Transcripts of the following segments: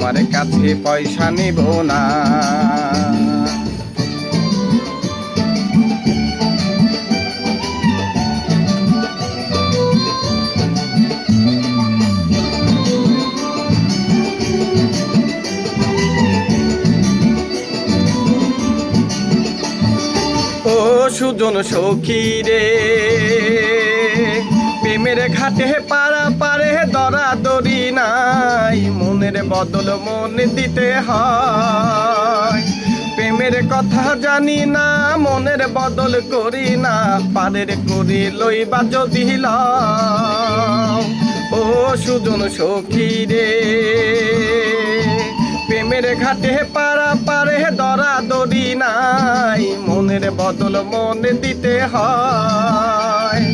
তোমার কাছে পয়সা নেব না। সুজন সখী রে, প্রেমের ঘাটে পারা পারে দরা দরি নাই মনের বদল মন দিতে হয় প্রেমের কথা জানি না, মনের বদল করি না, পারের করি লইবা যদি লও। ও সুজন সখী রে, প্রেমের ঘাটে পারা পারে দরা দরি নাই, মনের বদল মন দিতে হয়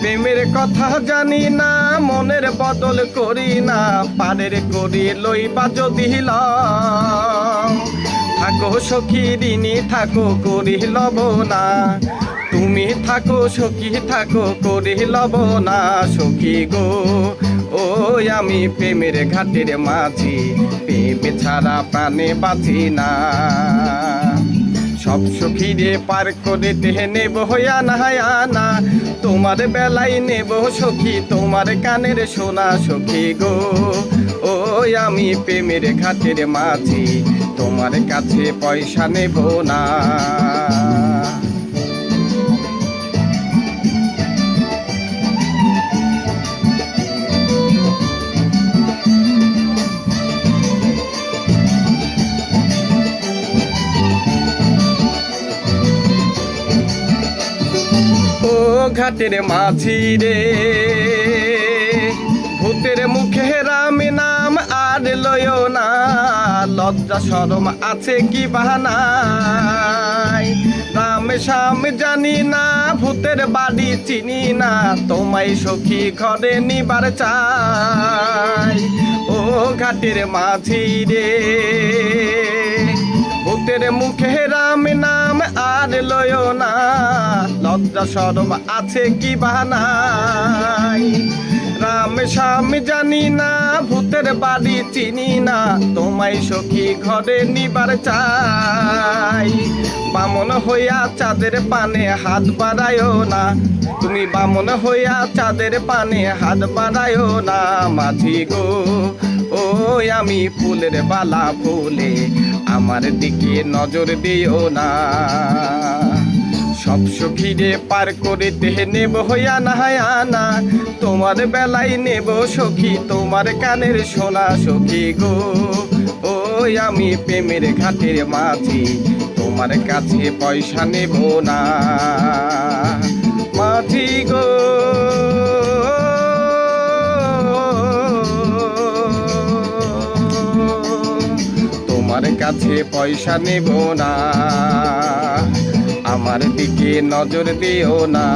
প্রেমের কথা জানি না মনের বদল করি না পারের করি লইবা যদি। থাকো সখী ঋণী, থাকো করি লব না তুমি থাকো সখী, থাকো করি লব না সখী গো ওই আমি প্রেমের ঘাটের মাঝি, প্রেম ছাড়া প্রাণে বাঁচি না। সব সখীরে পার করে দেহে নেব হইয়া না না তোমার বেলায় নেব সখী, তোমার কানের সোনা সখী গো। ওই আমি প্রেমের খাতের মাঝি, তোমার কাছে পয়সা নেব না। ঘাটের মাঝি রে। ভূতের মুখে রাম নাম আর লয় না। লজ্জা সরম আছে কি বাহানাই রাম শাম জানি না, ভূতের বাড়ি চিনি না। তোমায় সখী ঘরে নিবার চাই। ও ঘাটের মাঝি রে। ভূতের মুখে রাম নাম আর লয় না। লজ্জা সরম আছে কি বাহানাই রাম শাম জানি না, ভূতের বাড়ি চিনি না। তোমায় সখী ঘরে নিবার চাই। বামন হইয়া চাঁদের পানে হাত বাড়ায়ও না। তুমি বামন হইয়া চাঁদের পানে হাত বাড়ায়ও না। মাঝি গো, ওই আমি ফুলের বালা ফুলে আমার দিকে নজর দিও না। সব সখীরে পার করে দেহে নেব হইয়া না না তোমার বেলায় নেব সখী, তোমার কানের সোনা সখী গো। ওই আমি প্রেমের ঘাটের মাঝি, তোমার কাছে পয়সা নেব না। মাঝি গো তোমার কাছে পয়সা নেব না। আমার দিকে নজর দিও না।